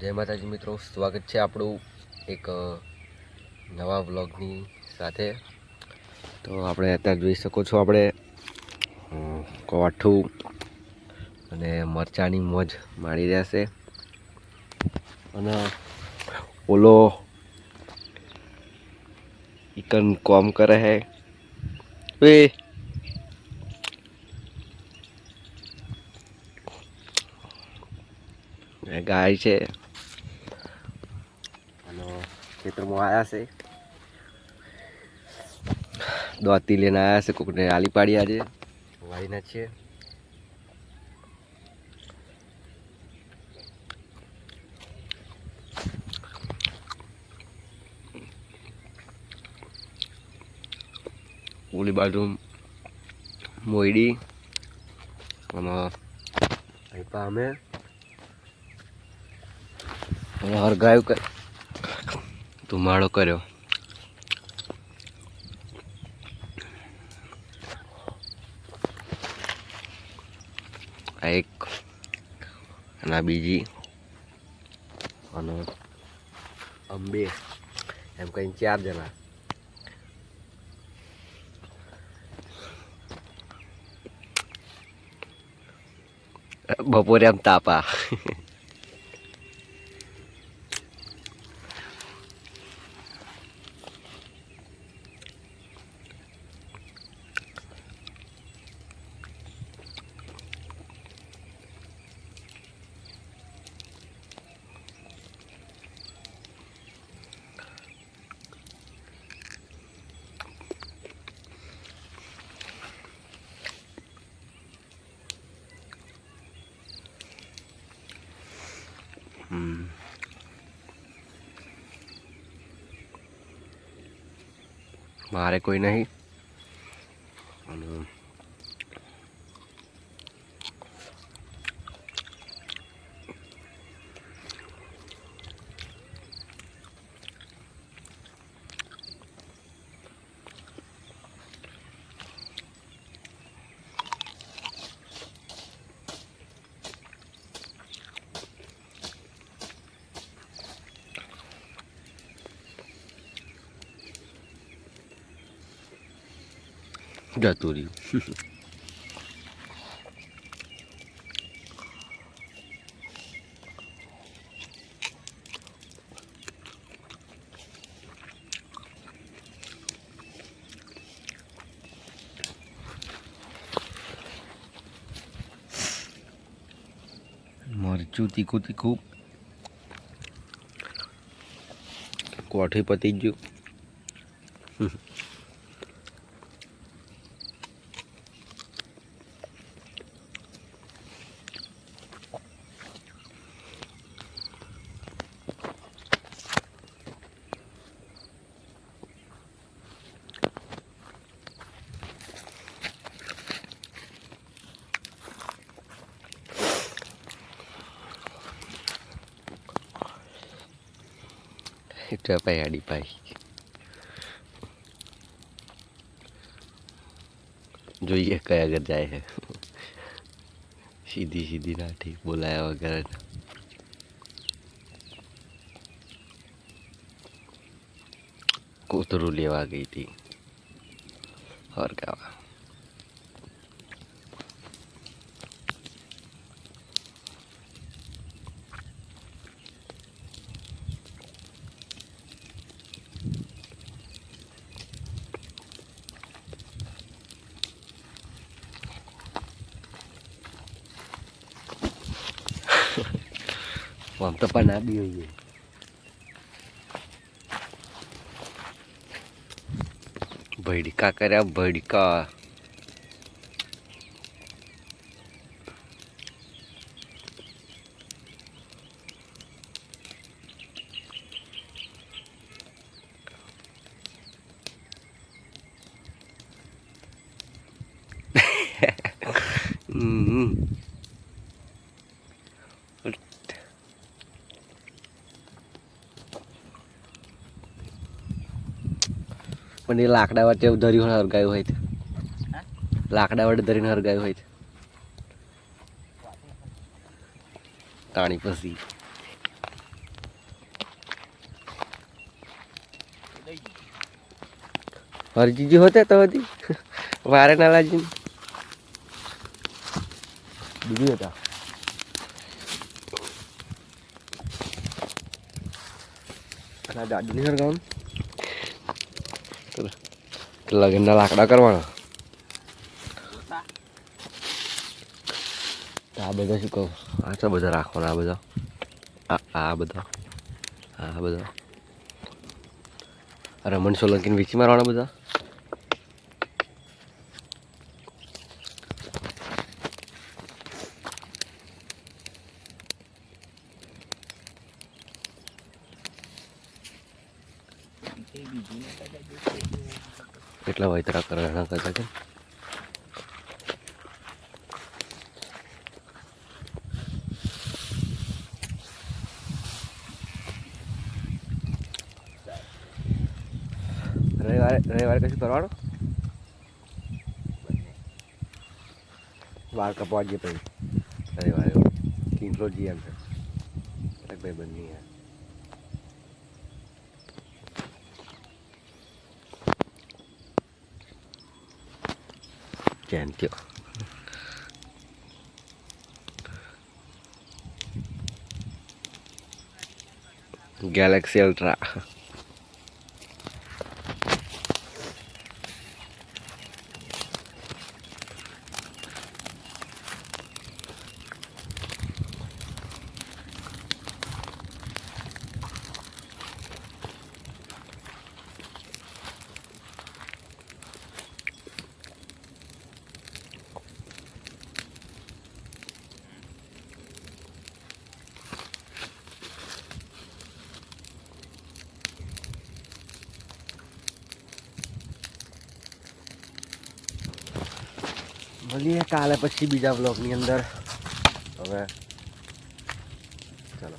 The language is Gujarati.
જય માતાજી મિત્રો, સ્વાગત છે આપણું એક નવા વ્લોગની સાથે. તો આપણે અત્યારે જોઈ શકો છો આપણે કોઠું અને મરચાની મોજ મારી રહ્યા છે. અને ઓલો ઇકન કોમ કરે હે. એ ગાય છે. ખેતરમાં આવ્યા છે. દોતી લઈને આવ્યા છે, કોકને આલી પાડી આજે. વાળીના છીએ. ઓલી બાજુ મોયડી. અને અમે. અને હરગાયું કર ધુમાડો કર્યો. આ એક અને બીજી અને અંબે, એમ કહીને ચાર જણા. બપોરે આમ તાપા. મારે કોઈ નહીં. જતું રહ્યું મરચું તીખું તીખું કોઠી પતી ગયું. এটা পাই আড়ি পাই जो ये कह अगर जाए है सीधी सीधी ना ठीक बोलाया वगैरह ना कोतरू लेवा गई थी और क्या આમ તો પણ ના બી હોઈએ ભડકા કર્યા ભડકા હમ પણ એ લાકડા વડે એવું ધર્યું હરગાયું હોય લાકડા વડે ધરીને હરગાયું હોય તાણી પછી. હરજીજી હોતે તો હતી વારે ના લાજી બીજું હતા. દાદુની હરગાવાનું? લગનના લાકડા કરવાના? આ બધા શું કહું? આ તો બધા રાખવાના, આ બધા. આ આ બધા. આ બધા. રમણ સોલંકીને વેચી મારવાના બધા? એટલા વૈતરા કરવાના કરતા કે રવિવારે રવિવારે કશું કરવાનું? વાળ કપવા જઈએ પછી. રવિવારે કિંગલો જઈએ એમ છે. ભાઈ બંધી યાર. Cantik. Galaxy Ultra. મળીએ કાલે પછી બીજા બ્લોગની અંદર. હવે ચાલો.